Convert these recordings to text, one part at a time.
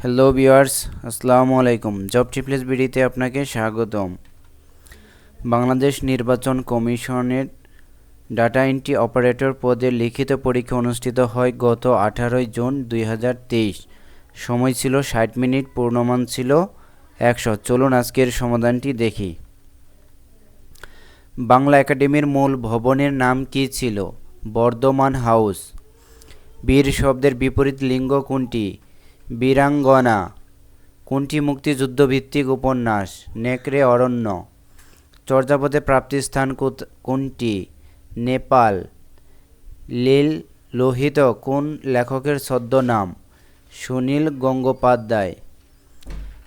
Hello viewers আসসালামু আলাইকুম। Job টিপ্লেস বিডিতে আপনাকে স্বাগতম। বাংলাদেশ নির্বাচন কমিশনের ডাটা এন্ট্রি অপারেটর পদের লিখিত পরীক্ষা অনুষ্ঠিত হয় গত আঠারোই জুন দুই হাজার তেইশ। সময় ছিল ষাট মিনিট, পূর্ণমান ছিল একশো। চলুন আজকের সমাধানটি দেখি। বাংলা একাডেমির মূল ভবনের নাম কী ছিল? বর্ধমান হাউস। বীর শব্দের বিপরীত লিঙ্গ কোনটি? বীরাঙ্গনা, কোনটি মুক্তিযুদ্ধভিত্তিক উপন্যাস, নেকড়ে অরণ্য, চর্যাপদে প্রাপ্তিস্থান কোনটি, নেপাল, লীল লোহিত কোন লেখকের ছদ্মনাম? সুনীল গঙ্গোপাধ্যায়।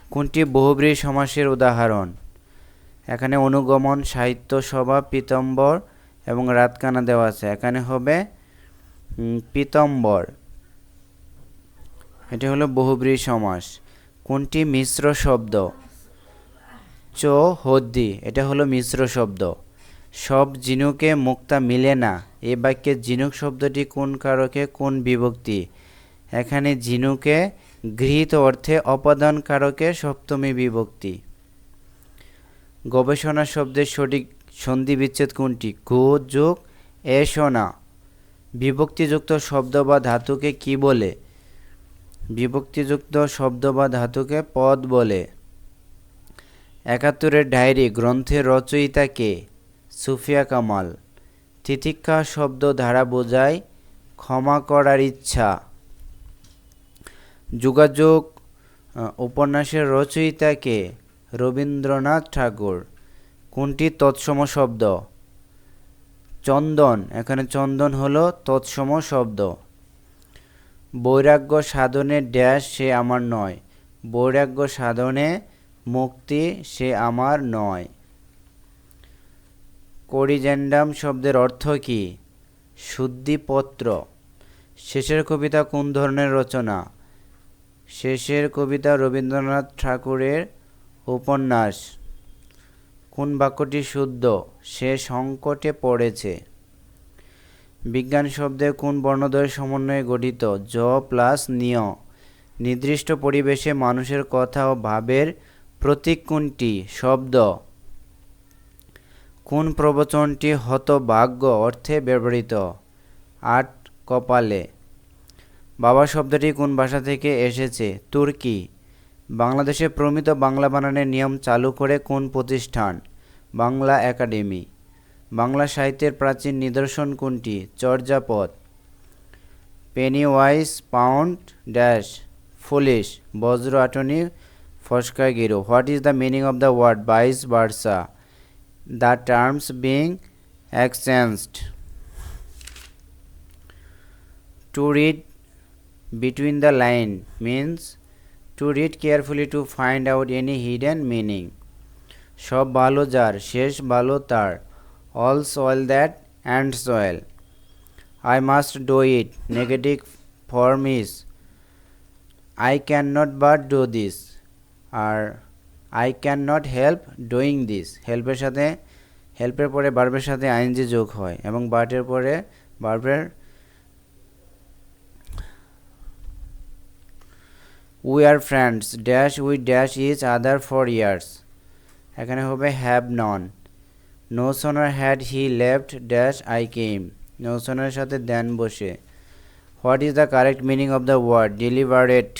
কোনটি বহুব্রী সমাসের উদাহরণ। এখানে অনুগমন, সাহিত্য সভা, পীতম্বর এবং রাতকানা দেওয়া আছে। এখানে হবে পীতম্বর। এটি হলো বহুব্রী সমাস। কোনটি মিশ্র শব্দ? চ, হদ্দি। এটা হলো মিশ্র শব্দ। সব জিনুকে মুক্তা মিলে না। এ বাক্যে জিনুক শব্দটি কোন কারকে, কোন বিভক্তি? এখানে জিনুকে গৃহীত অর্থে অপাদান কারকে, সপ্তমী বিভক্তি। গবেষণা শব্দের সঠিক সন্ধি বিচ্ছেদ কোনটি? গো যোগ এসনা বিভক্তিযুক্ত শব্দ বা ধাতুকে কি বলে? বিভক্তিযুক্ত শব্দ বা ধাতুকে পদ বলে। একাত্তরের ডায়েরি গ্রন্থের রচয়িতা কে? সুফিয়া কামাল। তিতিক্ষা শব্দ ধারা বোঝায় ক্ষমা করার ইচ্ছা। যোগাযোগ উপন্যাসের রচয়িতা কে? রবীন্দ্রনাথ ঠাকুর। কোনটি তৎসম শব্দ? চন্দন। এখানে চন্দন হলো তৎসম শব্দ। বৈরাগ্য সাধনে ড্যাশ সে আমার নয়। বৈরাগ্য সাধনে মুক্তি সে আমার নয়। করিজেন্ডাম শব্দের অর্থ কী? শুদ্ধিপত্র। শেষের কবিতা কোন ধরনের রচনা? শেষের কবিতা রবীন্দ্রনাথ ঠাকুরের উপন্যাস। কোন বাক্যটি শুদ্ধ? সে সংকটে পড়েছে। বিজ্ঞান শব্দে কোন বর্ণদ্বয়ের সমন্বয়ে গঠিত? জ প্লাস নিয় নির্দিষ্ট পরিবেশে মানুষের কথা ও ভাবের প্রতীক কোনটি? শব্দ। কোন প্রবচনটি হতভাগ্য অর্থে ব্যবহৃত? আট কপালে। বাবা শব্দটি কোন ভাষা থেকে এসেছে? তুর্কি। বাংলাদেশে প্রমিত বাংলা বানানের নিয়ম চালু করে কোন প্রতিষ্ঠান? বাংলা একাডেমি। বাংলা সাহিত্যের প্রাচীন নিদর্শন কোনটি? Charyapada penny wise pound dash foolish বজ্র আটনি ফস্কা গিরো what is the meaning of the word vice versa the terms being exchanged to read between the line means to read carefully to find out any hidden meaning সব ভালো যার, শেষ ভালো তার। Soil that and soil I must do it negative form is I can not but do this or I can not help doing this হেল্পের সাথে হেল্পের পরে বার্বের সাথে ING যোগ হয়, এবং বাটের পরে বার্বের we are friends dash we dash each other for years এখানে হবে have none no sooner had he left dash I came no sooner সাথে দেন বসে। What is the correct meaning of the word deliberate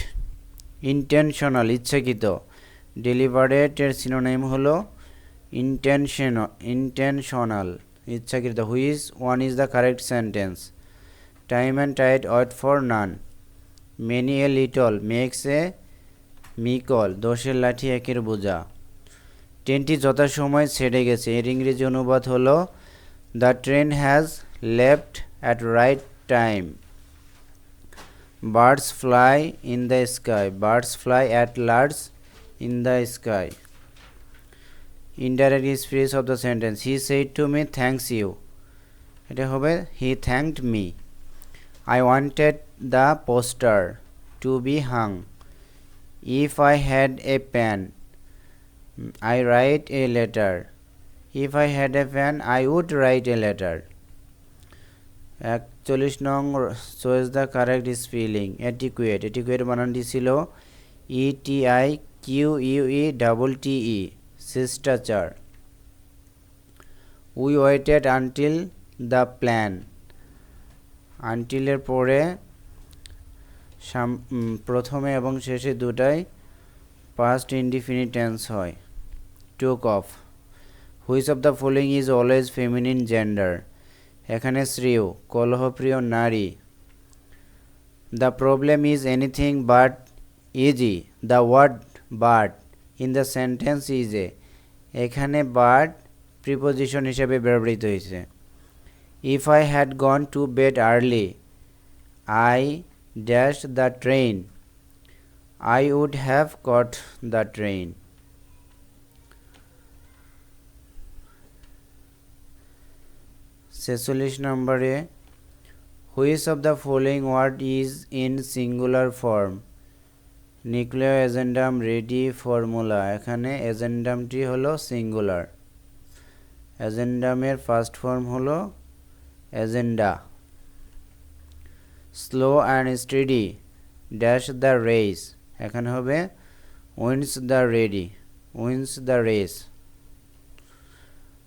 intentional ইচ্ছাকৃত। ডেলিভারেটের synonym হলো intention intentional ইচ্ছাকৃত। Which one is the correct sentence time and tight wait for none many a little makes a mickle দোষের লাঠি একের বোঝা। ট্রেনটি যথাসময় ছেড়ে গেছে। এর ইংরেজি অনুবাদ হলো the train has left at right time birds fly in the sky birds fly at large in the sky indirect speech of the sentence he said to me thanks you এটা হবে he thanked me I wanted the poster to be hung. If I had a pen, I write a letter. If I had a pen, I would write a letter. একচল্লিশ নং choice the correct spelling etiquette etiquette বানানটি ছিল E T I Q U E double T E শিষ্টাচার we waited until the plan আনটিলের পরে প্রথমে এবং শেষে দুটাই past indefinite tense হয়। Took off which of the following is always feminine gender এখানে শ্রেয়, কলহপ্রিয় নারী। The problem is anything but easy the word but in the sentence is a এখানে বাট প্রিপোজিশন হিসেবে ব্যবহৃত হয়েছে। If I had gone to bed early I dash the train I would have caught the train ছেচল্লিশ নম্বরে, which of the following word is in singular form? Nuclear agendum ready formula. এখানে এজেন্ডামটি হলো singular. এজেন্ডামের first form হলো agenda. Slow and steady, dash the race. এখানে হবে wins the ready wins the race.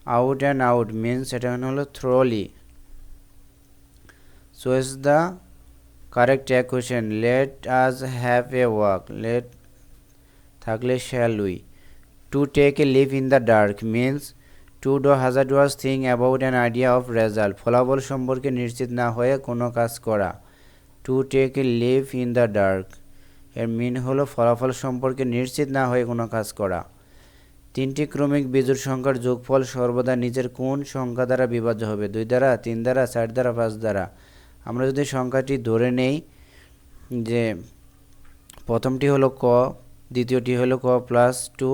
Out and out means এটা হলো thoroughly so is the correct question let us have a walk let থাকলে shall we to take a leave in the dark means to do hazard was thing about an idea of result ফলাফল সম্পর্কে নিশ্চিত না হয়ে কোনো কাজ করা। To take a leave in the dark এর মিন হলো ফলাফল সম্পর্কে নিশ্চিত না হয়ে কোনো কাজ করা। তিনটি ক্রমিক বিজোড় সংখ্যার যোগফল সর্বদা নিজের কোন সংখ্যা দ্বারা বিভাজ্য হবে। দুই দ্বারা, তিন দ্বারা, চার দ্বারা, পাঁচ দ্বারা। আমরা যদি সংখ্যাটি ধরে নেই যে প্রথমটি হলো ক, দ্বিতীয়টি হলো ক প্লাস টু,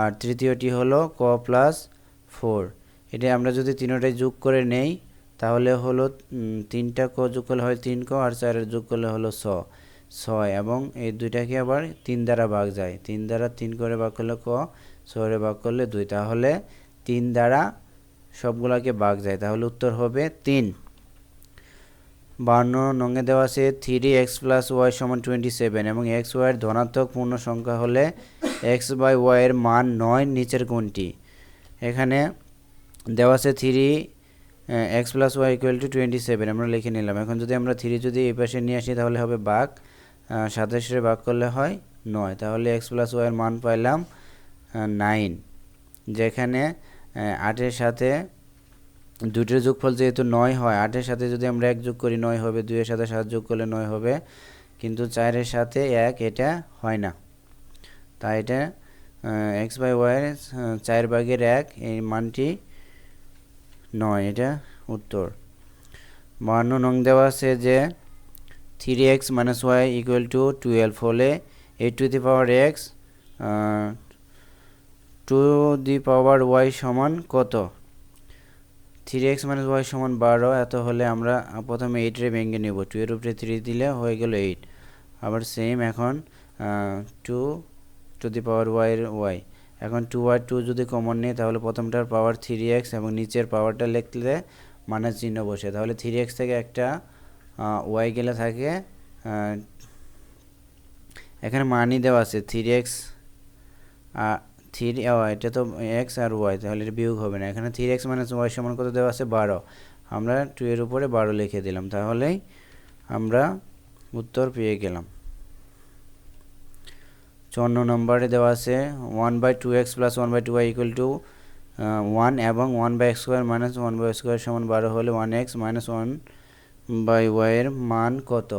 আর তৃতীয়টি হলো ক প্লাস ফোর। এটা আমরা যদি তিনটাই যোগ করে নেই, তাহলে হলো তিনটা ক যোগ করলে হয় তিন ক, আর চারের যোগ করলে হলো ছ। ছয়, এবং এই দুইটাকে আবার তিন দ্বারা ভাগ যায়। তিন দ্বারা তিন করে ভাগ করলে ক ছয়রে ভাগ করলে দুই, তাহলে তিন দ্বারা সবগুলাকে ভাগ যায়। তাহলে উত্তর হবে তিন। বান্ন নঙ্গে দেওয়া আছে থ্রি এক্স প্লাস ওয়াই সমান টোয়েন্টি সেভেন এবং এক্স ওয়াইয়ের ধনাত্মক পূর্ণ সংখ্যা হলে এক্স বাই ওয়াইয়ের মান নয় নিচের কোনটি? এখানে দেওয়া আছে three X plus Y equal to twenty seven আমরা লিখে নিলাম। এখন যদি আমরা থ্রি যদি এই পাশে নিয়ে আসি, তাহলে হবে বাঘ সাতাশের ভাগ করলে হয় নয়। তাহলে এক্স প্লাস ওয়াইয়ের মান পাইলাম নাইন, যেখানে আটের সাথে দুইটির যোগফল যেহেতু নয় হয়, আটের সাথে যদি আমরা এক যোগ করি নয় হবে, দুইয়ের সাথে সাত যোগ করলে নয় হবে, কিন্তু চারের সাথে এক এটা হয় না। তাই এটা এক্স বাই ওয়াইয়ের চার ভাগের এক, এই মানটি নয়, এটা উত্তর। বাহান্ন নং দেওয়া আছে যে three X minus Y equal to twelve হলে eight to the power X to the power Y সমান কত? থ্রি এক্স মাইনাস ওয়াই সমান বারো, এত হলে আমরা প্রথমে এইটের ভেঙে নেব। টু এর উপরে থ্রি দিলে হয়ে গেল এইট আবার সেম এখন টু টু দি পাওয়ার ওয়াইয়ের ওয়াই। এখন টু আর টু যদি কমন নেই, তাহলে প্রথমটার পাওয়ার থ্রি এক্স এবং নিচের পাওয়ারটা লিখলে মানের চিহ্ন বসে। তাহলে থ্রি এক্স থেকে একটা ওয়াই গেলে থাকে এখানে মানই দেওয়া আছে থ্রি এক্স থ্রি এটা তো এক্স আর ওয়াই তাহলে এটা বিয়োগ হবে না। এখানে থ্রি এক্স মাইনাস ওয়াই সমান কত দেওয়া আছে? বারো। আমরা টু এর উপরে বারো লিখে দিলাম। তাহলেই আমরা উত্তর পেয়ে গেলাম। চুয়ান্ন নম্বরে দেওয়া আছে one by two X plus one by two Y equal to one এবং one by X square minus one by square সমান বারো হলে one X minus one by ওয়াইয়ের মান কত?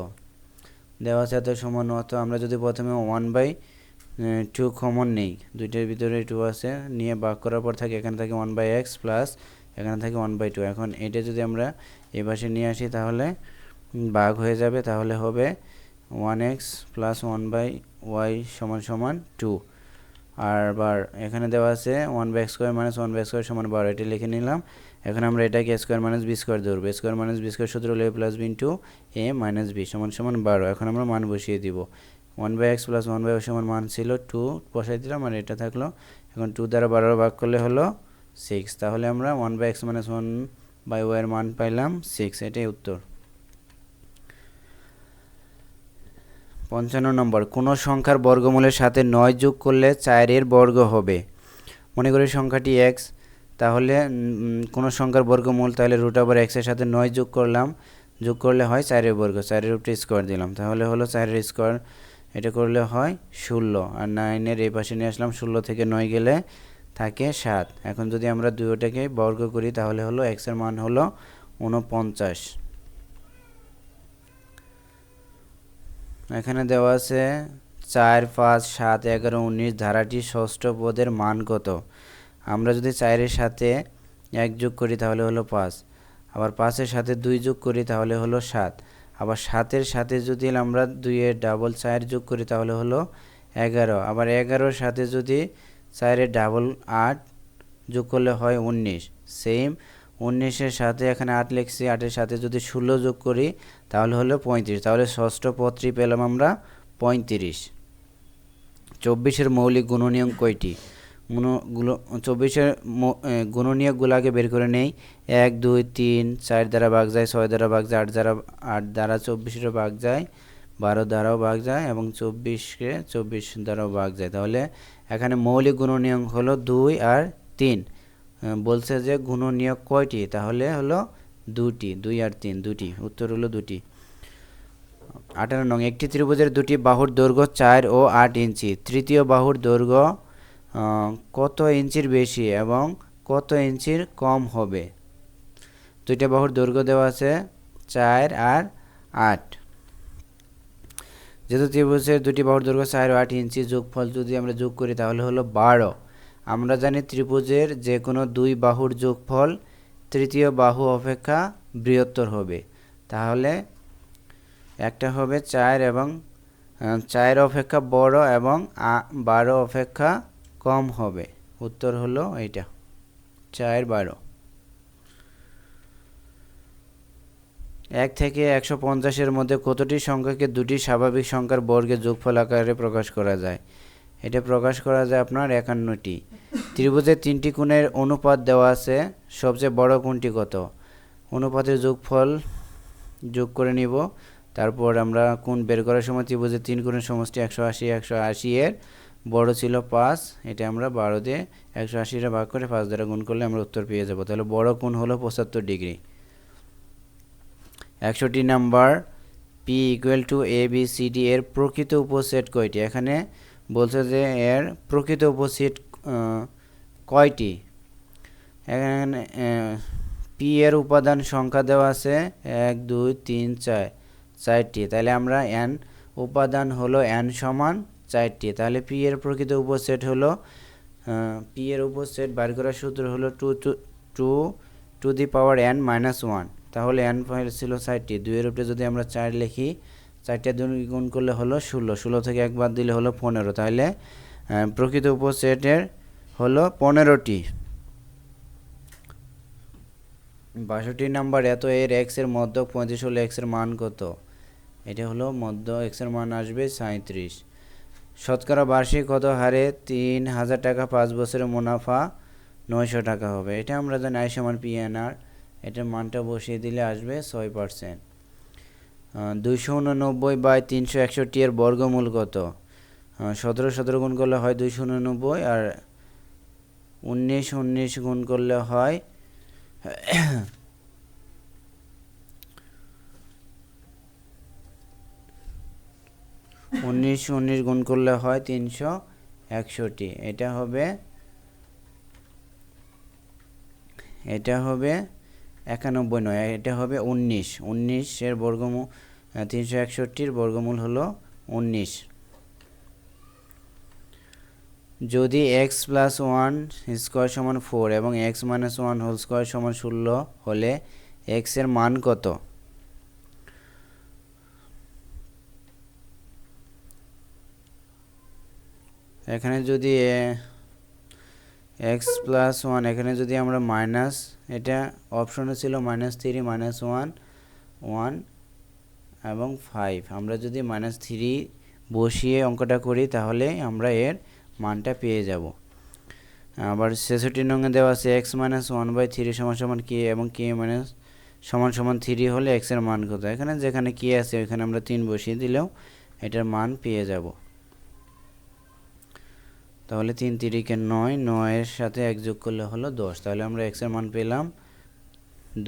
দেওয়া আছে এত সমান অত। আমরা যদি প্রথমে ওয়ান বাই টু কমন নেই। দুইটার ভিতরে টু আছে। নিয়ে ভাগ করার পর থাকে এখানে থাকে ওয়ান বাই এক্স প্লাস এখানে থাকে ওয়ান বাই টু এখন এটা যদি আমরা এই পাশে নিয়ে আসি তাহলে ভাগ হয়ে যাবে। তাহলে হবে one X plus one by Y সমান সমান টু আর বার এখানে দেওয়া আছে one by square minus one by square সমান বারো এটা লিখে নিলাম। এখন আমরা এটাকে স্কোয়ার মাইনাস বি স্কোয়ার ধরবো। স্কোয়ার মাইনাস বি স্কোয়ার সূত্র হলো A plus B into A minus B সমান সমান বারো এখন আমরা মান বসিয়ে দিব। One by X plus one by সমান মান ছিল টু বসাই দিলাম আর এটা থাকল। এখন টু দ্বারা বারো ভাগ করলে হলো সিক্স তাহলে আমরা one by X minus one by ওয়াইয়ের মান পাইলাম সিক্স এটাই উত্তর। পঞ্চান্ন নম্বর, কোনো সংখ্যার বর্গমূলের সাথে নয় যোগ করলে চারের বর্গ হবে। মনে করি সংখ্যাটি এক্স তাহলে কোনো সংখ্যার বর্গমূল তাহলে রুট ওভার এক্সের সাথে নয় যোগ করলাম, যোগ করলে হয় চারের বর্গ, চারের উপরে স্কোয়ার দিলাম। তাহলে হলো চারের স্কোয়ার এটা করলে হয় ষোলো। আর নাইনের এই পাশে নিয়ে আসলাম ষোলো থেকে নয় গেলে থাকে সাত। এখন যদি আমরা দুটোটাকে বর্গ করি, তাহলে হলো এক্সের মান হলো উনপঞ্চাশ এখানে দেওয়া আছে চার, পাঁচ, সাত, এগারো, উনিশ, ধারাটি ষষ্ঠ পদের মান কত? আমরা যদি চারের সাথে এক যোগ করি, তাহলে হলো পাঁচ। আবার পাঁচের সাথে দুই যোগ করি, তাহলে হলো সাত। আবার সাতের সাথে যদি আমরা দুইয়ের ডাবল চার যোগ করি তাহলে হলো এগারো। আবার এগারোর সাথে যদি চারের ডাবল আট যোগ করলে হয় উনিশ। সেম উনিশের সাথে এখানে আট লিখছি, আটের সাথে যদি ষোলো যোগ করি তাহলে হলো পঁয়ত্রিশ। তাহলে ষষ্ঠ পত্রী পেলাম আমরা পঁয়ত্রিশ। চব্বিশের মৌলিক গুণনীয়ক কয়টি? গুণগুলো চব্বিশের ম- এ, গুণনীয়কগুলো বের করে নেই। এক দুই তিন চার দ্বারা ভাগ যায় ছয় দ্বারা ভাগ যায় আট দ্বারা আট দ্বারা চব্বিশেরও ভাগ যায় বারো দ্বারাও ভাগ যায় এবং চব্বিশকে চব্বিশ দ্বারাও ভাগ যায়। তাহলে এখানে মৌলিক গুণনীয়ক হলো দুই আর তিন। বলছে যে গুণনীয়ক কয়টি? তাহলে হলো দুটি দুই আর তিন দুটি। উত্তর হলো দুটি। আঠারো নং একটি ত্রিভুজের দুটি বাহুর দৈর্ঘ্য চার ও আট ইঞ্চি। তৃতীয় বাহুর দৈর্ঘ্য কত ইঞ্চির বেশি এবং কত ইঞ্চির কম হবে? দুইটা বাহুর দৈর্ঘ্য দেওয়া আছে চার আর আট। যেহেতু ত্রিভুজের দুটি বাহুর দৈর্ঘ্য চার ও আট ইঞ্চি যোগফল যদি আমরা যোগ করি তাহলে হলো বারো। আমরা জানি ত্রিভুজের যে কোনো দুই বাহুর যোগফল তৃতীয় বাহু অপেক্ষা বৃহত্তর হবে। তাহলে একটা হবে চার এবং চার অপেক্ষা বড় এবং বারো অপেক্ষা কম হবে। উত্তর হলো এইটা। চার বারো। এক থেকে একশো পঞ্চাশের মধ্যে কতটি সংখ্যাকে দুটি স্বাভাবিক সংখ্যার বর্গের যোগফল আকারে প্রকাশ করা যায়? এটা প্রকাশ করা যায় আপনার একান্নটি। ত্রিভুজের তিনটি কোণের অনুপাত দেওয়া আছে। সবচেয়ে বড় কোণটি কত? অনুপাতের যোগফল যোগ করে নিব। তারপর আমরা কোণ বের করার সময় ত্রিভুজের তিন কোণের সমষ্টি একশো আশি একশো আশি এর বড় ছিল পাঁচ, এটা আমরা বারো দিয়ে একশো আশিটা ভাগ করে পাঁচ দ্বারা গুণ করলে আমরা উত্তর পেয়ে যাব। তাহলে বড় কোণ হলো পঁচাত্তর ডিগ্রি। একশোটি number P equal to A B C D এর প্রকৃত উপসেট কয়টি? এখানে বলছে যে এর প্রকৃত উপসেট কয়টি? এখানে পি এর উপাদান সংখ্যা দেওয়া আছে এক, দুই, তিন, চার, চারটি। তাহলে আমরা এন উপাদান হলো এন সমান চারটি। তাহলে পি এর প্রকৃত উপসেট হলো পি এর উপসেট বার করার সূত্র হলো two two two to the power n minus one তাহলে এন ফাইল ছিল চারটি দুইয়ের উপরে যদি আমরা চার লিখি, চারটে দুই গুণ করলে হলো ষোলো। ষোলো থেকে একবার দিলে হলো পনেরো। তাহলে প্রকৃত উপসেটের হলো পনেরোটি। বাষট্টি নাম্বার, এত এর এক্সের মধ্য পঁয়ত্রিশ হলো এক্সের মান কত? এটা হলো মধ্য এক্সের মান আসবে সাঁত্রিশ শতকরা বার্ষিক কত হারে? তিন হাজার টাকা, পাঁচ বছরের মুনাফা নয়শো টাকা হবে। এটা আমরা জানি আই সমান পিএনআর এটার মানটা বসিয়ে দিলে আসবে ছয় পার্সেন্ট। দুইশো উননব্বই বাই তিনশো একষট্টি এর বর্গমূল কত? সতেরো সতেরো গুণ করলে হয় দুইশো উননব্বই আর উনিশ উনিশ গুণ করলে হয় উনিশ উনিশ গুণ করলে হয় তিনশো একষট্টি। এটা হবে এটা হবে একানব্বই নয়, এটা হবে উনিশ। উনিশের বর্গমূল তিনশো একষট্টির বর্গমূল হলো উনিশ। যদি এক্স প্লাস ওয়ান স্কোয়ার সমান ফোর এবং X minus one whole square সমান ষোলো হলে এক্সের মান কত? এখানে যদি এক্স প্লাস ওয়ান এখানে যদি আমরা মাইনাস এটা অপশনে ছিল minus three minus one one এবং ফাইভ আমরা যদি মাইনাস থ্রি বসিয়ে অঙ্কটা করি, তাহলে আমরা এর মানটা পেয়ে যাব। আবার ছেষট্টি নঙ্গে দেওয়া আছে X minus one by three সমান সমান কে এবং কে মাইনাস সমান সমান থ্রি হলে এক্সের মান কত? এখানে যেখানে কে আছে, ওইখানে আমরা তিন বসিয়ে দিলেও এটার মান পেয়ে যাব। তাহলে তিন তিরিকে নয় নয়ের সাথে এক যোগ করলে হলো দশ। তাহলে আমরা এক্সের মান পেলাম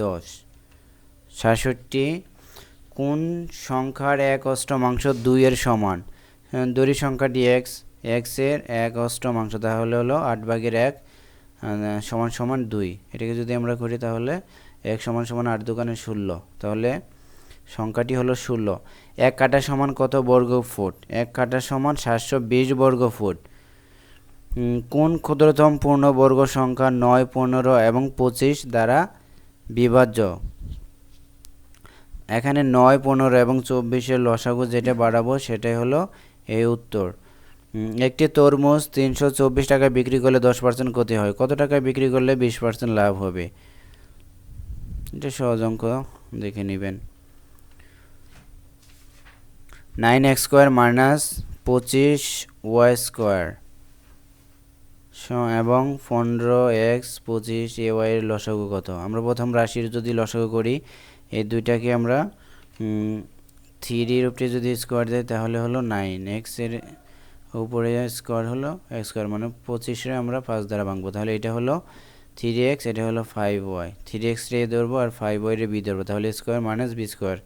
দশ। সাতষট্টি কোন সংখ্যার এক অষ্টমাংশ দুইয়ের সমান? হ্যাঁ, দড়ি সংখ্যাটি এক্স এক্সের এক অষ্টমাংশ তাহলে হলো আট ভাগের এক সমান সমান দুই। এটাকে যদি আমরা করি তাহলে এক সমান সমান আট দোকানে ষোলো। তাহলে সংখ্যাটি হলো ষোলো। এক কাটা সমান কত বর্গ ফুট এক কাটা সমান সাতশো বিশ বর্গ ফুট কোন ক্ষুদ্রতম পূর্ণবর্গ সংখ্যা নয়, পনেরো এবং পঁচিশ দ্বারা বিভাজ্য? এখানে নয়, পনেরো এবং চব্বিশের লসাগু যেটা বাড়াবো সেটাই হলো এই উত্তর। একটি তরমুজ তিনশো চব্বিশ টাকায় বিক্রি করলে দশ পার্সেন্ট ক্ষতি হয়। কত টাকায় বিক্রি করলে বিশ পার্সেন্ট লাভ হবে? এটা সহজ অঙ্ক, দেখে নেবেন। নাইন এক্স স্কোয়ার মাইনাস পঁচিশ ওয়াই স্কোয়ার। এবং পনেরো, এক্স, পঁচিশ, এ ওয়াইয়ের লসাগু কত? আমরা প্রথম রাশির যদি লসাগু করি, এই দুইটাকে আমরা থ্রির উপরে যদি স্কোয়ার দেয়, তাহলে হলো নাইন এক্সের উপরে স্কোয়ার হলো এক্স স্কোয়ার মানে পঁচিশে আমরা পাঁচ দ্বারা ভাঙবো। তাহলে এটা হলো থ্রি এক্স এটা হলো ফাইভ ওয়াই থ্রি এক্স রে ধরবো আর ফাইভ ওয়াই রে বি ধরবো। তাহলে square minus B square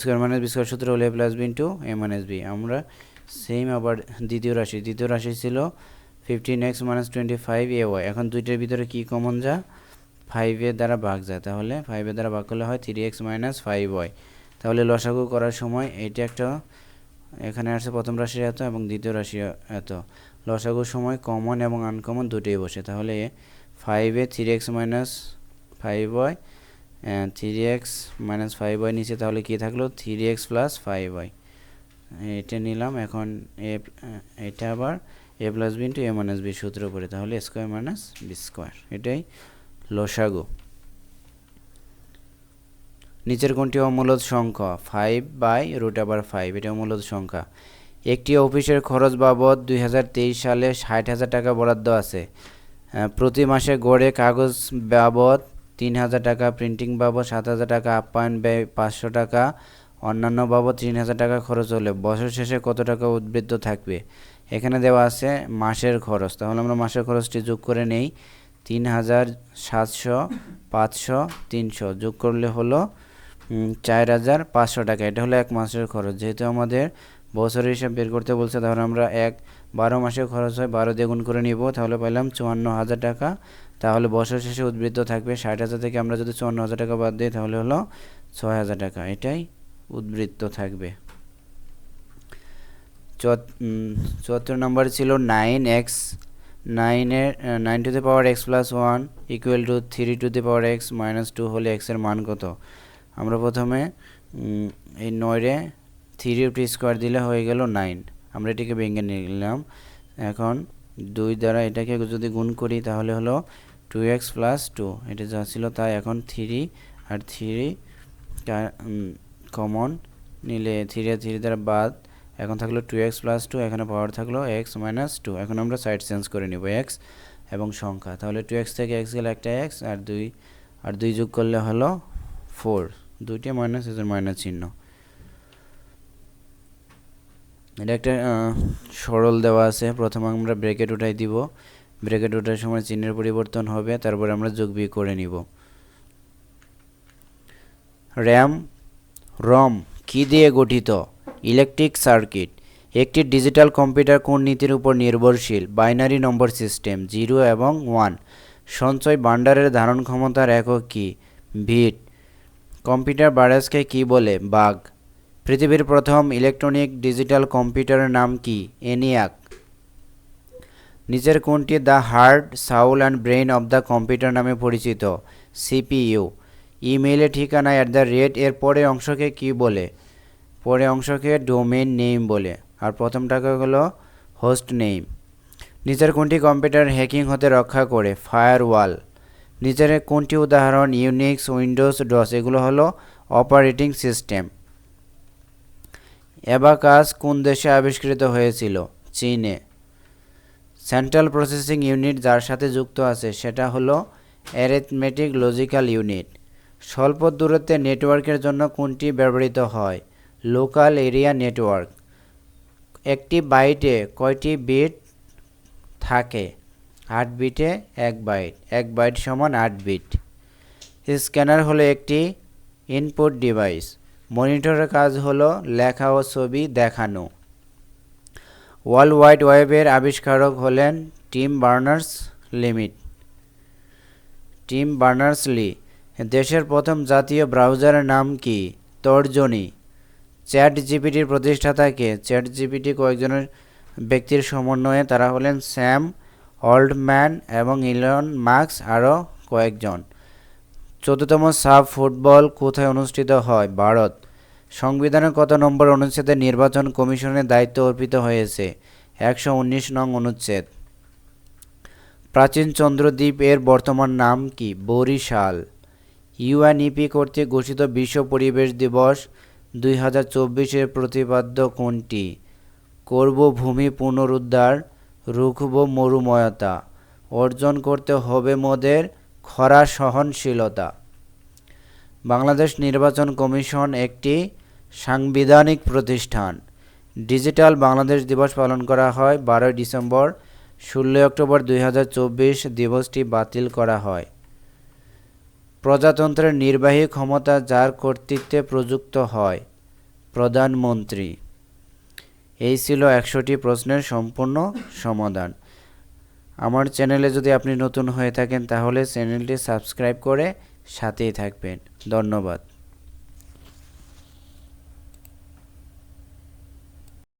square minus B square সূত্র হলো plus B into A minus B আমরা সেম আবার দ্বিতীয় রাশি। দ্বিতীয় রাশি ছিল fifteen X minus twenty five A Y এখন দুইটার ভিতরে কী কমন যা? ফাইভের দ্বারা ভাগ যায়। তাহলে ফাইভের দ্বারা ভাগ করলে হয় three X minus five Y তাহলে লসাগু করার সময় এইটা একটা, এখানে আসছে প্রথম রাশি এত এবং দ্বিতীয় রাশি এত। লসাগুর সময় কমন এবং আনকমন দুটোই বসে। তাহলে ফাইভে three X minus five Y three X minus five Y নিচে তাহলে কী থাকল? Three X plus five Y এটা নিলাম, এখন এ এটা আবার A plus B into A minus B সূত্র করে তাহলে স্কোয়ার মাইনাস বি স্কোয়ার এটাই লসাগু। নিচের কোনটি অমূলত সংখ্যা? ফাইভ বাই রুট আবার ফাইভ এটা অমূলত সংখ্যা। একটি অফিসের খরচ বাবদ দুই হাজার তেইশ সালে ষাট হাজার টাকা বরাদ্দ আছে। প্রতি মাসে গড়ে কাগজ বাবদ তিন হাজার টাকা প্রিন্টিং বাবদ সাত হাজার টাকা, আপ্যায়ন ব্যয় পাঁচশো টাকা অন্যান্য বাবদ তিন হাজার টাকা খরচ হলে বছর শেষে কত টাকা উদ্বৃত্ত থাকবে? এখানে দেওয়া আছে মাসের খরচ। তাহলে আমরা মাসের খরচটি যোগ করে নেই। তিন হাজার সাতশো, পাঁচশো, তিনশো। যোগ করলে হলো চার হাজার পাঁচশো টাকা। এটা হলো এক মাসের খরচ। যেহেতু আমাদের বছরের হিসাব বের করতে বলছে, তাহলে আমরা এক বারো মাসের খরচ হয়, বারো দ্বিগুণ করে নিব। তাহলে পাইলাম চুয়ান্ন হাজার টাকা। তাহলে বছর শেষে উদ্বৃত্ত থাকবে ষাট হাজার থেকে আমরা যদি চুয়ান্ন হাজার টাকা বাদ দিই, তাহলে হলো ছয় হাজার টাকা। এটাই উদ্বৃত্ত থাকবে। চুয়াত্তর নম্বর ছিল নাইন এক্স নাইনের nine to the power X plus one equal to three to the power X minus two হলে এক্সের মান কত? আমরা প্রথমে এই নয়রে থ্রি রুট স্কোয়ার দিলে হয়ে গেল নাইন আমরা এটাকে ভেঙে নিলাম। এখন দুই দ্বারা এটাকে যদি গুণ করি তাহলে হলো টু এক্স প্লাস টু এটা যা ছিল তাই এখন থ্রি আর থ্রি কমন নিলে থ্রি আর থ্রি দ্বারা বাদ। এখন থাকল টু এক্স প্লাস টু এখানে পাওয়ার থাকল এক্স মাইনাস টু এখন আমরা সাইড চেঞ্জ করে নিব এক্স এবং সংখ্যা। তাহলে টু এক্স থেকে এক্স গেলে একটা এক্স আর দুই আর দুই যোগ করলে হলো ফোর দুইটা মাইনাস এদের মাইনাস চিহ্ন। এটা একটা সরল দেওয়া আছে। প্রথমে আমরা ব্রেকেট উঠাই দিব। ব্রেকেট ওঠার সময় চিহ্নের পরিবর্তন হবে, তারপরে আমরা যোগ বিয়োগ করে নিব। র্যাম রম, কি দিয়ে গঠিত? ইলেকট্রিক সার্কিট, একটি ডিজিটাল কম্পিউটার কোন নীতির উপর নির্ভরশীল? বাইনারি নম্বর সিস্টেম, জিরো এবং ওয়ান। সঞ্চয় ভাণ্ডারের ধারণ ক্ষমতার একক কি? ভিট। কম্পিউটার ভাইরাসকে কি বলে? বাগ পৃথিবীর প্রথম ইলেকট্রনিক ডিজিটাল কম্পিউটারের নাম কি? এনিয়াক। নিচের কোনটি the heart soul and brain of the computer নামে পরিচিত? সিপিইউ। ইমেইলের ঠিকানা অ্যাট দ্য রেট এর পরে অংশকে কি বলে? পরে অংশকে ডোমেন নেম বলে। আর প্রথমটাকে হলো হোস্ট নেম নিচের কোনটি কম্পিউটার হ্যাকিং হতে রক্ষা করে? ফায়ারওয়াল নিচের কোনটি উদাহরণ? ইউনিক্স উইন্ডোজ ডস এগুলো হলো অপারেটিং সিস্টেম অ্যাবাকাস কোন দেশে আবিষ্কৃত হয়েছিল? চীনে। সেন্ট্রাল প্রসেসিং ইউনিট যার সাথে যুক্ত আছে, সেটা হলো অ্যারিথমেটিক লজিক্যাল ইউনিট স্বল্প দূরত্বে নেটওয়ার্কের জন্য কোনটি ব্যবহৃত হয়? Local area network. একটি বাইটে কয়টি বিট থাকে? আট বিটে এক বাইট। এক বাইট সমান আট বিট। স্ক্যানার হলো একটি ইনপুট ডিভাইস। মনিটরের কাজ হলো লেখা ও ছবি দেখানো। ওয়ার্ল্ড ওয়াইড ওয়েবের আবিষ্কারক হলেন Tim Berners limit. Tim Berners Lee দেশের প্রথম জাতীয় ব্রাউজারের নাম কি? তর্জনী। চ্যাট জিপিটির প্রতিষ্ঠাতাকে চ্যাট জিপিটি কয়েকজনের ব্যক্তির সমন্বয়ে তারা হলেন স্যাম অল্ডম্যান এবং ইলন মার্কস আরও কয়েকজন। চতুর্থতম সাব ফুটবল কোথায় অনুষ্ঠিত হয়? ভারত। সংবিধানের কত নম্বর অনুচ্ছেদে নির্বাচন কমিশনের দায়িত্ব অর্পিত হয়েছে? একশো উনিশ নং অনুচ্ছেদ। প্রাচীন চন্দ্রদ্বীপ এর বর্তমান নাম কি? বরিশাল। ইউএনইপি কর্তৃক ঘোষিত বিশ্ব পরিবেশ দিবস দুই হাজার চব্বিশের প্রতিপাদ্য কোনটি? করব ভূমি পুনরুদ্ধার, রুখব মরুময়তা। অর্জন করতে হবে মোদের খরা সহনশীলতা। বাংলাদেশ নির্বাচন কমিশন একটি সাংবিধানিক প্রতিষ্ঠান। ডিজিটাল বাংলাদেশ দিবস পালন করা হয় বারোই ডিসেম্বর, ষোলোই অক্টোবর দুই হাজার চব্বিশ। দিবসটি বাতিল করা হয়। প্রজাতন্ত্রের নির্বাহী ক্ষমতা যার কর্তৃত্বে প্রযুক্ত হয়। প্রধানমন্ত্রী। এই ছিল একশোটি প্রশ্নের সম্পূর্ণ সমাধান। আমার চ্যানেলে যদি আপনি নতুন হয়ে থাকেন, তাহলে চ্যানেলটি সাবস্ক্রাইব করে সাথেই থাকবেন। ধন্যবাদ।